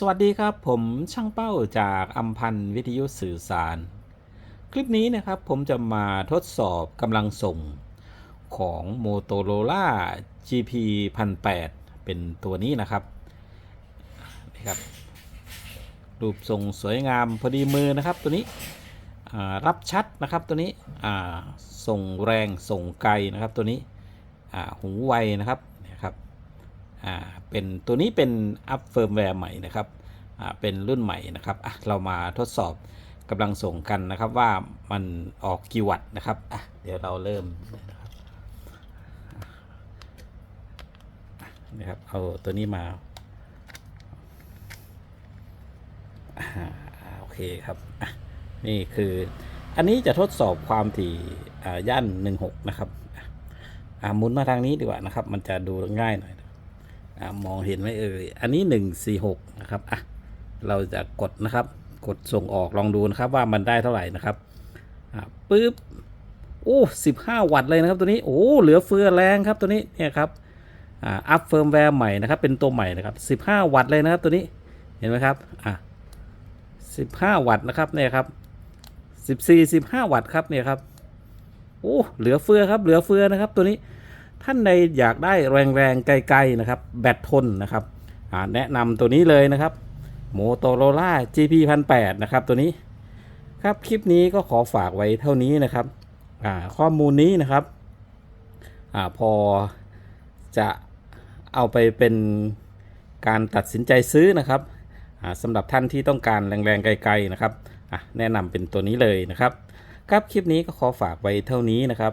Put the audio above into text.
สวัสดีครับผมช่างเป้าจากอัมพันธ์วิทยุสื่อสาร คลิปนี้นะครับผมจะมาทดสอบกำลังส่งของ Motorola GP 1008เป็นตัวนี้นะครับนี่ครับ รูปทรงสวยงามพอดีมือนะครับตัวนี้รับชัดนะครับตัวนี้ส่งแรงส่งไกลนะครับตัวนี้หูไวนะครับ อ่าเป็นตัวนี้เป็นอัพเฟิร์มแวร์ใหม่นะครับอ่าเป็นรุ่นใหม่นะครับอะเรามาทดสอบกำลังส่งกันนะครับว่ามันออกกี่วัตต์นะครับอะเดี๋ยวเราเริ่มนะครับนะครับเอาตัวนี้มาอโอเคครับนี่คืออันนี้จะทดสอบความถี่ย่าน 16 นะครับหมุนมาทางนี้ดีกว่านะครับ มันจะดูง่ายหน่อย มองเห็นไหมเอ่ยอันนี้ 146 นะครับอะเราจะกดนะครับ กดส่งออกลองดูนะครับว่ามันได้เท่าไหร่นะครับอ่าปึ๊บโอ้15 วัตต์เลยนะครับตัวนี้โอ้เหลือเฟือแรงครับตัวนี้เนี่ยครับอ่าอัพเฟิร์มแวร์ใหม่นะครับเป็นตัวใหม่นะครับ 15 วัตต์เลยนะครับตัวนี้เห็นไหมครับอะ15 วัตต์นะครับเนี่ยครับ14 15 วัตต์ครับเนี่ยครับโอ้เหลือเฟือครับเหลือเฟือนะครับตัวนี้ ท่านใดอยากได้แรงๆไกลๆนะครับแบตทนนะครับแนะนำตัวนี้เลยนะครับ Motorola GP 1 8นะครับตัวนี้ครับคลิปนี้ก็ขอฝากไว้เท่านี้นะครับข้อมูลนี้นะครับอพอจะเอาไปเป็นการตัดสินใจซื้อนะครับสำหรับท่านที่ต้องการแรงๆไกลๆนะครับแนะนำเป็นตัวนี้เลยนะครับ ครับคลิปนี้ก็ขอฝากไว้เท่านี้นะครับ